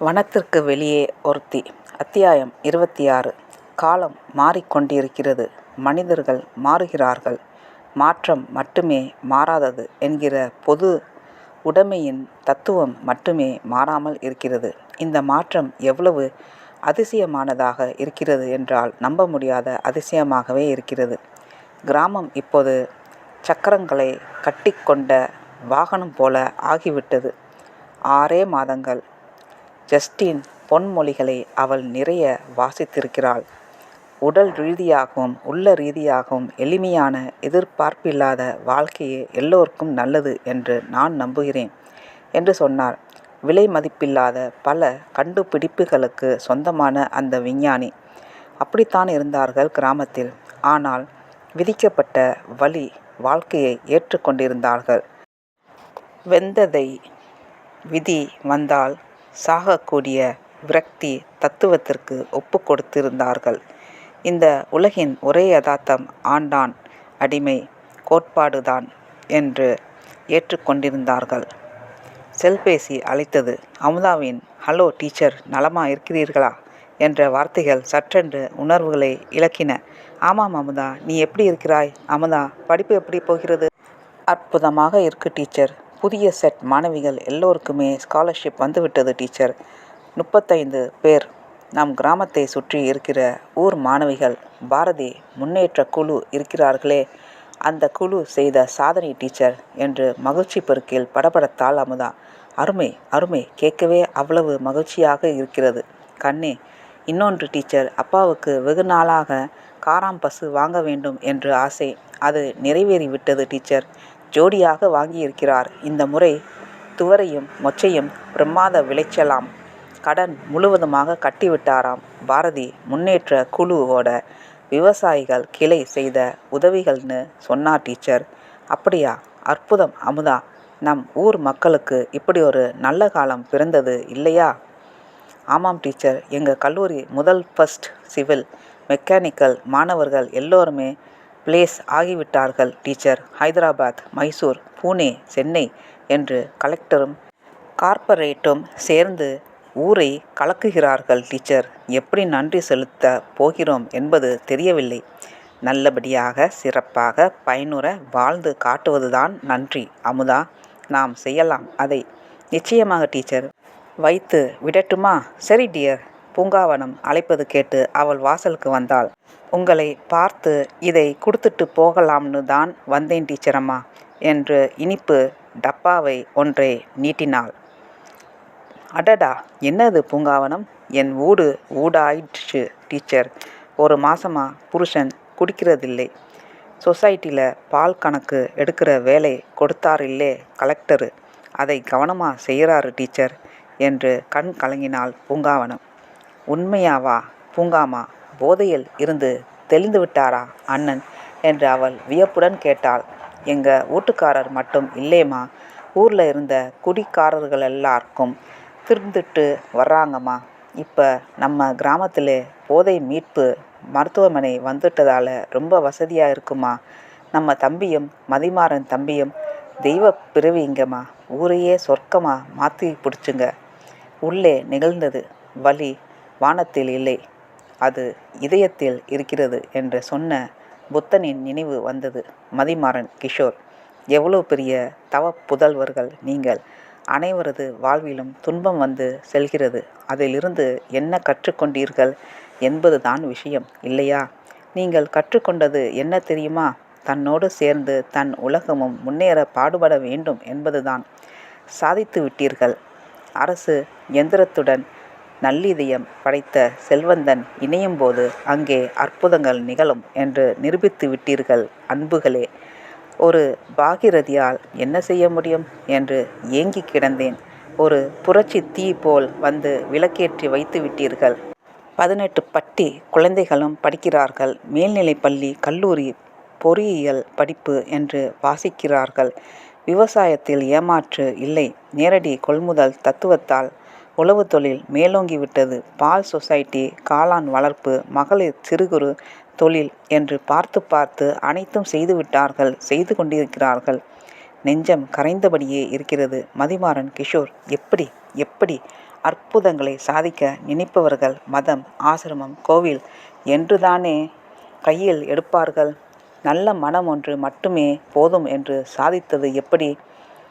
வனத்திற்கு வெளியே ஒருத்தி. அத்தியாயம் இருபத்தி ஆறு காலம் மாறிக்கொண்டிருக்கிறது. மனிதர்கள் மாறுகிறார்கள். மாற்றம் மட்டுமே மாறாதது என்கிற பொது உடைமையின் தத்துவம் மட்டுமே மாறாமல் இருக்கிறது. இந்த மாற்றம் எவ்வளவு அதிசயமானதாக இருக்கிறது என்றால் நம்ப முடியாத அதிசயமாகவே இருக்கிறது. கிராமம் இப்போது சக்கரங்களை கட்டிக்கொண்ட வாகனம் போல ஆகிவிட்டது. ஆறே மாதங்கள். ஜஸ்டின் பொன்மொழிகளை அவள் நிறைய வாசித்திருக்கிறாள். உடல் ரீதியாகவும் உள்ள ரீதியாகவும் எளிமையான எதிர்பார்ப்பில்லாத வாழ்க்கையே எல்லோருக்கும் நல்லது என்று நான் நம்புகிறேன் என்று சொன்னார். விலை மதிப்பில்லாத பல கண்டுபிடிப்புகளுக்கு சொந்தமான அந்த விஞ்ஞானி. அப்படித்தான் இருந்தார்கள் கிராமத்தில். ஆனால் விதிக்கப்பட்ட வழி வாழ்க்கையை ஏற்றுக்கொண்டிருந்தார்கள். வெந்ததை விதி வந்தால் சாகக்கூடிய விரக்தி தத்துவத்திற்கு ஒப்பு கொடுத்திருந்தார்கள். இந்த உலகின் ஒரே யதார்த்தம் ஆண்டான் அடிமை கோட்பாடுதான் என்று ஏற்றுக்கொண்டிருந்தார்கள் செல்பேசி அழைத்தது அமுதாவின் ஹலோ டீச்சர் நலமா இருக்கிறீர்களா? என்ற வார்த்தைகள் சற்றென்று உணர்வுகளை இழக்கின. ஆமாம் அமுதா நீ எப்படி இருக்கிறாய்? அமுதா படிப்பு எப்படி போகிறது? அற்புதமாக இருக்கு டீச்சர். புதிய செட் மாணவிகள் எல்லோருக்குமே ஸ்காலர்ஷிப் வந்துவிட்டது டீச்சர் முப்பத்தைந்து பேர் நம் கிராமத்தை சுற்றி இருக்கிற ஊர் மாணவிகள் பாரதி முன்னேற்ற குழு இருக்கிறார்களே அந்த குழு செய்த சாதனை டீச்சர் என்று மகிழ்ச்சி பெருக்கில் படபடத்தால் அமுதா. அருமை அருமை கேட்கவே அவ்வளவு மகிழ்ச்சியாக இருக்கிறது. கண்ணே இன்னொன்று டீச்சர் அப்பாவுக்கு வெகு நாளாக காராம் பசு வாங்க வேண்டும் என்று ஆசை. அது நிறைவேறிவிட்டது டீச்சர் ஜோடியாக வாங்கியிருக்கிறார். இந்த முறை துவரையும் மொச்சையும் பிரமாத விளைச்சலாம். கடன் முழுவதுமாக கட்டிவிட்டாராம். பாரதி முன்னேற்ற குழுவோட விவசாயிகள் கிளை செய்த உதவிகள்னு சொன்னார் டீச்சர். அப்படியா? அற்புதம் அமுதா. நம் ஊர் மக்களுக்கு இப்படி ஒரு நல்ல காலம் பிறந்தது இல்லையா? ஆமாம் டீச்சர். எங்கள் கல்லூரி முதல் ஃபஸ்ட் சிவில். மெக்கானிக்கல் மாணவர்கள் எல்லோருமே பிளேஸ் ஆகிவிட்டார்கள் டீச்சர் ஹைதராபாத் மைசூர் பூனே சென்னை என்று கலெக்டரும் கார்ப்பரேட்டும் சேர்ந்து ஊரை கலக்குகிறார்கள் டீச்சர் எப்படி நன்றி செலுத்த போகிறோம் என்பது தெரியவில்லை. நல்லபடியாக சிறப்பாக பயனுற வாழ்ந்து காட்டுவதுதான் நன்றி. அமுதா நாம் செய்யலாம் அதை. நிச்சயமாக டீச்சர் வைத்து விடட்டுமா? சரி டியர் பூங்காவனம் அழைப்பது கேட்டு அவள் வாசலுக்கு வந்தாள். உங்களை பார்த்து இதை கொடுத்துட்டு போகலாம்னு தான் வந்தேன் டீச்சரம்மா என்று இனிப்பு டப்பாவை ஒன்றை நீட்டினாள். அடடா என்னது பூங்காவனம்? என் ஊடு ஊடாயிடுச்சு டீச்சர். ஒரு மாசமா புருஷன் குடிக்கிறதில்லை. சொசைட்டியில் பால் கணக்கு எடுக்கிற வேலை கொடுத்தாரில்லே கலெக்டரு. அதை கவனமாக செய்கிறாரு டீச்சர் என்று கண் கலங்கினாள் பூங்காவனம். உண்மையாவா? பூங்காமா? போதையில் இருந்து தெளிந்து விட்டாரா அண்ணன்? என்று அவள் வியப்புடன் கேட்டாள். எங்க வீட்டுக்காரர் மட்டும் இல்லேம்மா. ஊரில் இருந்த குடிக்காரர்கள் எல்லாருக்கும் திருந்துட்டு வர்றாங்கம்மா. இப்போ நம்ம கிராமத்தில் போதை மீட்பு மருத்துவமனை வந்துட்டதால் ரொம்ப வசதியாக இருக்குமா நம்ம தம்பியும் மதிமாறன் தம்பியும் தெய்வ பிறவிங்கம்மா ஊரையே சொர்க்கமாக மாற்றி பிடிச்சுங்க. உள்ளே நிகழ்ந்தது வலி. வானத்தில் இல்லை. அது இதயத்தில் இருக்கிறது என்று சொன்ன புத்தனின் நினைவு வந்தது. மதிமாறன் கிஷோர் எவ்வளோ பெரிய தவ புதல்வர்கள் நீங்கள். அனைவரது வாழ்விலும் துன்பம் வந்து செல்கிறது. அதிலிருந்து என்ன கற்றுக்கொண்டீர்கள் என்பதுதான் விஷயம் இல்லையா? நீங்கள் கற்றுக்கொண்டது என்ன தெரியுமா? தன்னோடு சேர்ந்து தன் உலகமும் முன்னேற பாடுபட வேண்டும் என்பதுதான். சாதித்து விட்டீர்கள். அரசு எந்திரத்துடன் நல்லிதயம் படைத்த செல்வந்தன் இணையும்போது அங்கே அற்புதங்கள் நிகழும் என்று நிரூபித்து விட்டீர்கள் அன்புகளே. ஒரு பாகிரதியால் என்ன செய்ய முடியும் என்று ஏங்கி கிடந்தேன். ஒரு புரட்சி தீ போல் வந்து விளக்கேற்றி வைத்து விட்டீர்கள். பதினெட்டு பட்டி குழந்தைகளும் படிக்கிறார்கள். மேல்நிலை பள்ளி கல்லூரி பொறியியல் படிப்பு என்று வாசிக்கிறார்கள். விவசாயத்தில் ஏமாற்று இல்லை. நேரடி கொள்முதல் தத்துவத்தால் உழவு தொழில் மேலோங்கிவிட்டது. பால் சொசைட்டி காளான் வளர்ப்பு மகளிர் சிறு குறு தொழில் என்று பார்த்து பார்த்து அனைத்தும் செய்துவிட்டார்கள் செய்து கொண்டிருக்கிறார்கள். நெஞ்சம் கரைந்தபடியே இருக்கிறது. மதிமாறன் கிஷோர் எப்படி எப்படி அற்புதங்களை சாதிக்க நினைப்பவர்கள் மதம் ஆசிரமம் கோவில் என்றுதானே கையில் எடுப்பார்கள்? நல்ல மனம் ஒன்று மட்டுமே போதும் என்று சாதித்தது எப்படி?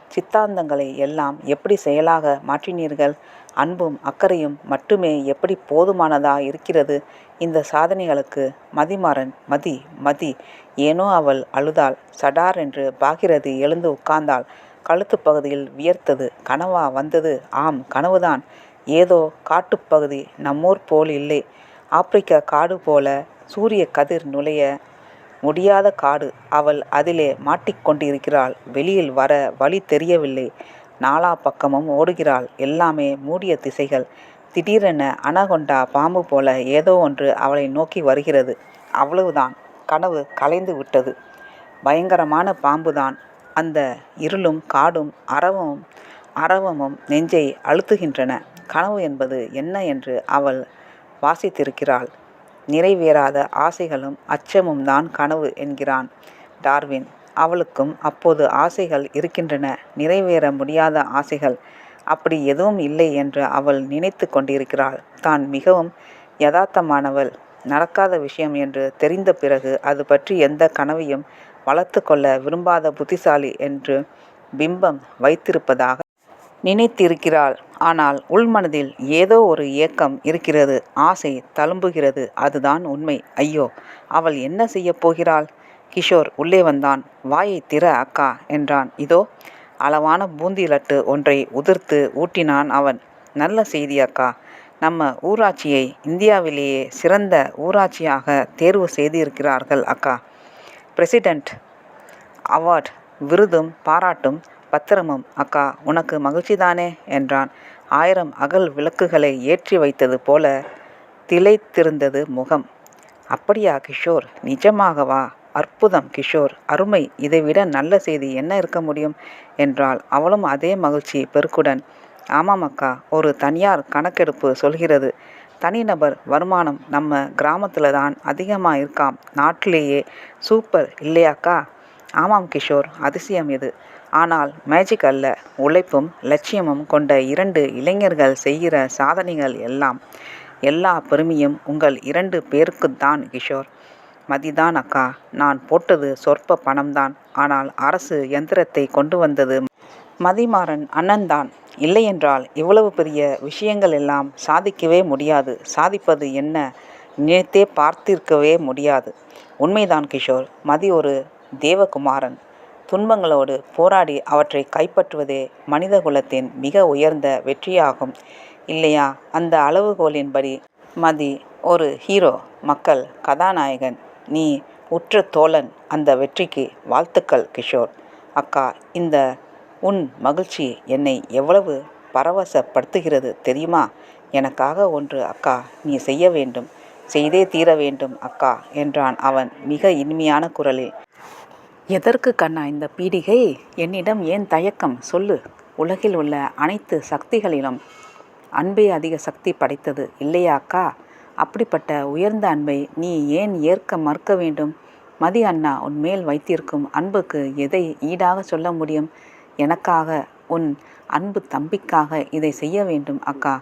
சித்தாந்தங்களை எல்லாம் எப்படி செயலாக மாற்றினீர்கள்? அன்பும் அக்கறையும் மட்டுமே எப்படி போதுமானதா இருக்கிறது? இந்த சாதனைகளுக்கு மதிமாறன் மதி மதி. ஏனோ அவள் அழுதாள். சடார் என்று பாகிரதி எழுந்து உட்கார்ந்தாள். கழுத்து பகுதியில் வியர்த்தது. கனவா வந்தது. ஆம் கனவுதான். ஏதோ காட்டுப்பகுதி நம்மூர் போல் இல்லை. ஆப்பிரிக்க காடு போல சூரிய கதிர் நுழைய முடியாத காடு. அவள் அதிலே மாட்டிக்கொண்டிருக்கிறாள் வெளியில் வர வழி தெரியவில்லை. நாலா பக்கமும் ஓடுகிறாள். எல்லாமே மூடிய திசைகள். திடீரென அனகொண்டா பாம்பு போல ஏதோ ஒன்று அவளை நோக்கி வருகிறது. அவ்வளவுதான். கனவு கலைந்து விட்டது. பயங்கரமான பாம்புதான். அந்த இருளும் காடும் அரவமும் அரவமும் நெஞ்சை அழுத்துகின்றன. கனவு என்பது என்ன என்று அவள் வாசித்திருக்கிறாள். நிறைவேறாத ஆசைகளும் அச்சமும் தான் கனவு என்கிறான். டார்வின் அவளுக்கும் அப்போது ஆசைகள் இருக்கின்றன. நிறைவேற முடியாத ஆசைகள். அப்படி எதுவும் இல்லை என்று அவள் நினைத்து கொண்டிருக்கிறாள். தான் மிகவும் யதார்த்தமானவள். நடக்காத விஷயம் என்று தெரிந்த பிறகு அது பற்றி எந்த கனவையும் வளர்த்து கொள்ள விரும்பாத புத்திசாலி என்று பிம்பம் வைத்திருப்பதாக நினைத்திருக்கிறாள். ஆனால் உள்மனதில் ஏதோ ஒரு ஏக்கம் இருக்கிறது. ஆசை தழும்புகிறது. அதுதான் உண்மை. ஐயோ அவள் என்ன செய்ய போகிறாள்? கிஷோர் உள்ளே வந்தான். வாயை திற அக்கா என்றான். இதோ அளவான பூந்தி லட்டு ஒன்றை உதிர்த்து ஊட்டினான் அவன். நல்ல செய்தி அக்கா. நம்ம ஊராட்சியை இந்தியாவிலேயே சிறந்த ஊராட்சியாக தேர்வு செய்திருக்கிறார்கள் அக்கா. பிரசிடெண்ட் அவார்ட் விருதும் பாராட்டும் பத்திரமும் அக்கா உனக்கு மகிழ்ச்சிதானே? என்றான். ஆயிரம் அகல் விளக்குகளை ஏற்றி வைத்தது போல திளைத்திருந்தது முகம். அப்படியா கிஷோர்? நிஜமாகவா? அற்புதம் கிஷோர். அருமை. இதைவிட நல்ல செய்தி என்ன இருக்க முடியும்? என்றாள். அவளும் அதே மகிழ்ச்சி பெருக்குடன். ஆமாம் அக்கா. ஒரு தனியார் கணக்கெடுப்பு சொல்கிறது. தனிநபர் வருமானம் நம்ம கிராமத்தில் தான் அதிகமாக இருக்காம். நாட்டிலேயே சூப்பர். இல்லையாக்கா ஆமாம் கிஷோர். அதிசயம் இது. ஆனால் மேஜிக் அல்ல. உழைப்பும் லட்சியமும் கொண்ட இரண்டு இளைஞர்கள் செய்கிற சாதனைகள் எல்லாம். எல்லா பெருமையும் உங்கள் இரண்டு பேருக்குத்தான் கிஷோர். மதிதான் அக்கா நான் போட்டது சொற்ப பணம்தான். ஆனால் அரசு எந்திரத்தை கொண்டு வந்தது மதிமாறன் அண்ணன்தான். இல்லையென்றால் இவ்வளவு பெரிய விஷயங்கள் எல்லாம் சாதிக்கவே முடியாது. சாதிப்பது என்ன? நினைத்தே பார்த்திருக்கவே முடியாது. உண்மைதான் கிஷோர். மதி ஒரு தேவகுமாரன். துன்பங்களோடு போராடி அவற்றை கைப்பற்றுவதே மனித குலத்தின் மிக உயர்ந்த வெற்றியாகும். இல்லையா? அந்த அளவுகோலின்படி மதி ஒரு ஹீரோ மக்கள் கதாநாயகன் நீ உற்ற தோழன் அந்த வெற்றிக்கு வாழ்த்துக்கள் கிஷோர். அக்கா இந்த உன் மகிழ்ச்சி என்னை எவ்வளவு பரவசப்படுத்துகிறது தெரியுமா? எனக்காக ஒன்று அக்கா நீ செய்ய வேண்டும். செய்தே தீர வேண்டும் அக்கா என்றான் அவன் மிக இனிமையான குரலில். எதற்கு கண்ணா இந்த பீடிகை? என்னிடம் ஏன் தயக்கம்? சொல்லு. உலகில் உள்ள அனைத்து சக்திகளிலும் அன்பே அதிக சக்தி படைத்தது இல்லையா அக்கா? அப்படிப்பட்ட உயர்ந்த அன்பை நீ ஏன் ஏற்க மறுக்க வேண்டும்? மதி அண்ணா உன் மேல் வைத்திருக்கும் அன்புக்கு எதை ஈடாக சொல்ல முடியும்? எனக்காக உன் அன்பு தம்பிக்காக இதை செய்ய வேண்டும் அக்கா.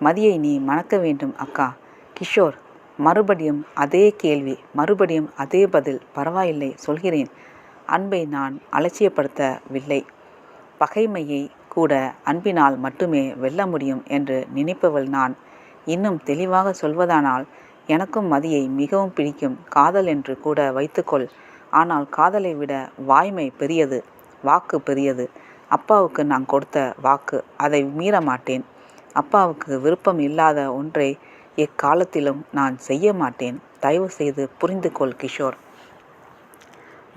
மதியை நீ மணக்க வேண்டும் அக்கா. கிஷோர் மறுபடியும் அதே கேள்வி மறுபடியும் அதே பதில் பரவாயில்லை சொல்கிறேன். அன்பை நான் அலட்சியப்படுத்தவில்லை. பகைமையை கூட அன்பினால் மட்டுமே வெல்ல முடியும் என்று நினைப்பவள் நான். இன்னும் தெளிவாக சொல்வதானால் எனக்கும் மதியை மிகவும் பிடிக்கும் காதல் என்று கூட வைத்துக்கொள். ஆனால் காதலை விட வாய்மை பெரியது வாக்கு பெரியது. அப்பாவுக்கு நான் கொடுத்த வாக்கு அதை மீற மாட்டேன். அப்பாவுக்கு விருப்பம் இல்லாத ஒன்றை எக்காலத்திலும் நான் செய்ய மாட்டேன். தயவு செய்து புரிந்து கொள் கிஷோர்.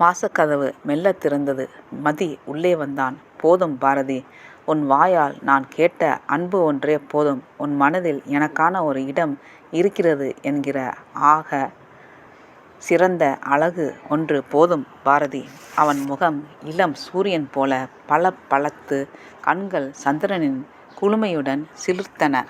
வாசக்கதவு மெல்ல திறந்தது. மதி உள்ளே வந்தான். போதும் பாரதி. உன் வாயால் நான் கேட்ட அன்பு ஒன்றே போதும். உன் மனதில் எனக்கான ஒரு இடம் இருக்கிறது என்கிற ஆக சிறந்த அழகு ஒன்று போதும் பாரதி. அவன் முகம் இளம் சூரியன் போல பல பழத்து கண்கள் சந்திரனின் குளுமையுடன் சிலிர்த்தன.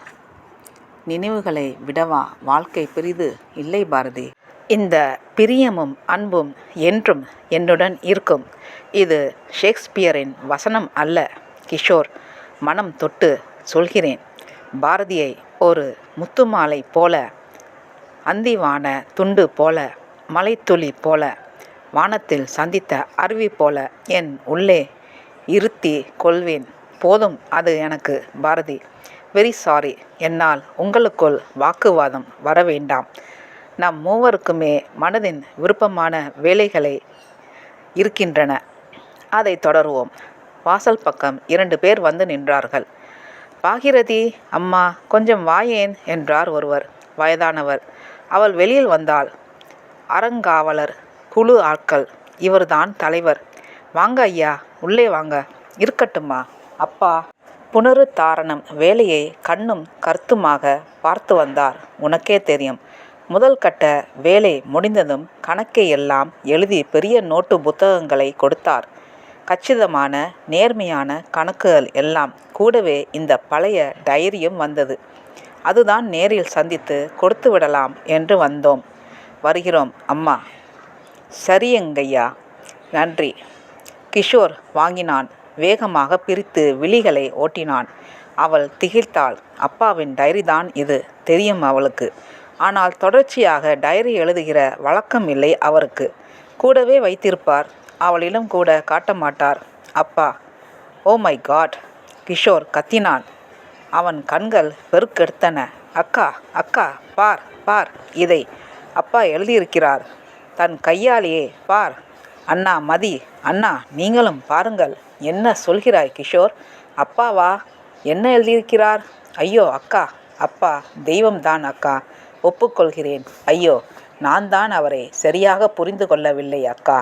நினைவுகளை விடவா? வாழ்க்கை பெரிது. இல்லை பாரதி. இந்த பிரியமும் அன்பும் என்றும் என்னுடன் இருக்கும். இது ஷேக்ஸ்பியரின் வசனம் அல்ல. கிஷோர் மனம் தொட்டு சொல்கிறேன். பாரதியை ஒரு முத்துமாலை போல அந்திவான துண்டு போல மலைத்துளி போல வானத்தில் சந்தித்த அருவி போல என் உள்ளே இருத்தி கொள்வேன். போதும் அது எனக்கு பாரதி. வெரி சாரி என்னால் உங்களுக்குள் வாக்குவாதம் வர வேண்டாம் நம் மூவருக்குமே மனதின் விருப்பமான வேலைகளை இருக்கின்றன. அதை தொடருவோம். வாசல் பக்கம் இரண்டு பேர் வந்து நின்றார்கள். பாகிரதி அம்மா கொஞ்சம் வாயேன் என்றார் ஒருவர் வயதானவர். அவள் வெளியில் வந்தாள். அறங்காவலர் குழு ஆட்கள் இவர்தான் தலைவர். வாங்க ஐயா உள்ளே வாங்க. இருக்கட்டுமா அப்பா புனருத்தாரணம் வேலையை கண்ணும் கருத்துமாக பார்த்து வந்தார். உனக்கே தெரியும். முதல் கட்ட வேலை முடிந்ததும் கணக்கை எல்லாம் எழுதி பெரிய நோட்டு புத்தகங்களை கொடுத்தார். கச்சிதமான நேர்மையான கணக்குகள் எல்லாம் கூடவே இந்த பழைய டைரியும் வந்தது. அதுதான் நேரில் சந்தித்து கொடுத்து விடலாம் என்று வந்தோம். வருகிறோம் அம்மா. சரியங்கய்யா நன்றி. கிஷோர் வாங்கினான். வேகமாக பிரித்து விழிகளை ஓட்டினான். அவள் திகைத்தாள் அப்பாவின் டைரி தான் இது. தெரியும் அவளுக்கு. ஆனால் தொடர்ச்சியாக டைரி எழுதுகிற வழக்கம் இல்லை அவருக்கு. கூடவே வைத்திருப்பார். அவளிடம் கூட காட்ட மாட்டார். அப்பா ஓ மை காட் கிஷோர் கத்தினான். அவன் கண்கள் பெருக்கெடுத்தன அக்கா அக்கா பார் பார். இதை அப்பா எழுதியிருக்கிறார். தன் கையாலேயே பார். அண்ணா மதி அண்ணா நீங்களும் பாருங்கள். என்ன சொல்கிறாய் கிஷோர்? அப்பாவா? என்ன எழுதியிருக்கிறார்? ஐயோ அக்கா அப்பா தெய்வம்தான் அக்கா. ஒப்புக்கொள்கிறேன். ஐயோ நான் தான் அவரை சரியாக புரிந்து கொள்ளவில்லை அக்கா.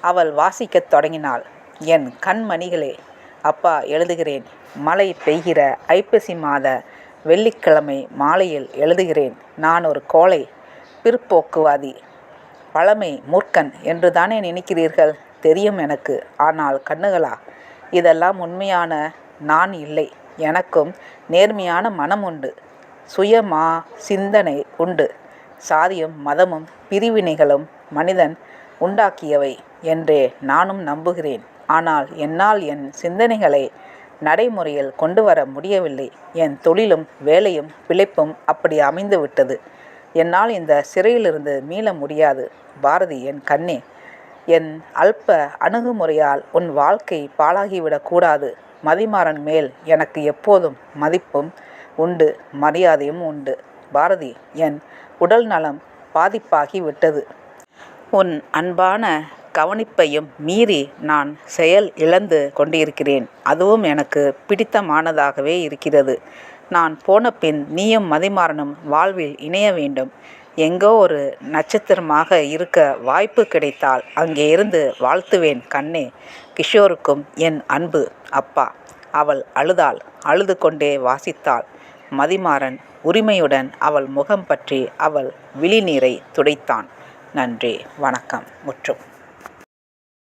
அவள் வாசிக்கத் தொடங்கினாள். என் கண்மணிகளே அப்பா எழுதுகிறேன். மழை பெய்கிற ஐப்பசி மாத வெள்ளிக்கிழமை மாலையில் எழுதுகிறேன். நான் ஒரு கோழை பிற்போக்குவாதி. பழமை மூர்க்கன் என்று தானே நினைக்கிறீர்கள்? தெரியும் எனக்கு. ஆனால் கண்ணுகளா இதெல்லாம் உண்மையான நான் இல்லை. எனக்கும் நேர்மையான மனம் உண்டு சுயமா சிந்தனை உண்டு. சாதியும் மதமும் பிரிவினைகளும் மனிதன் உண்டாக்கியவை என்றே நானும் நம்புகிறேன். ஆனால் என்னால் என் சிந்தனைகளை நடைமுறையில் கொண்டு வர முடியவில்லை. என் தொழிலும் வேலையும் பிழைப்பும் அப்படி அமைந்து விட்டது. என்னால் இந்த சிறையிலிருந்து மீள முடியாது. பாரதி என் கண்ணே என் அல்ப அணுகுமுறையால் உன் வாழ்க்கை பாழாகிவிடக்கூடாது. மதிமாறன் மேல் எனக்கு எப்போதும் மதிப்பும் உண்டு மரியாதையும் உண்டு. பாரதி என் உடல் நலம் பாதிப்பாகி விட்டது. உன் அன்பான கவனிப்பையும் மீறி நான் செயல் இழந்து கொண்டிருக்கிறேன். அதுவும் எனக்கு பிடித்தமானதாகவே இருக்கிறது. நான் போன பின் நீயும் மதிமாறனும் வாழ்வில் இணைய வேண்டும். எங்கோ ஒரு நட்சத்திரமாக இருக்க வாய்ப்பு கிடைத்தால் அங்கே இருந்து வாழ்த்துவேன் கண்ணே. கிஷோருக்கும் என் அன்பு அப்பா. அவள் அழுதாள் அழுது கொண்டே வாசித்தாள். மதிமாறன் உரிமையுடன் அவள் முகம் பற்றி அவள் விழிநீரை துடைத்தான். நன்றி வணக்கம் முற்றும்.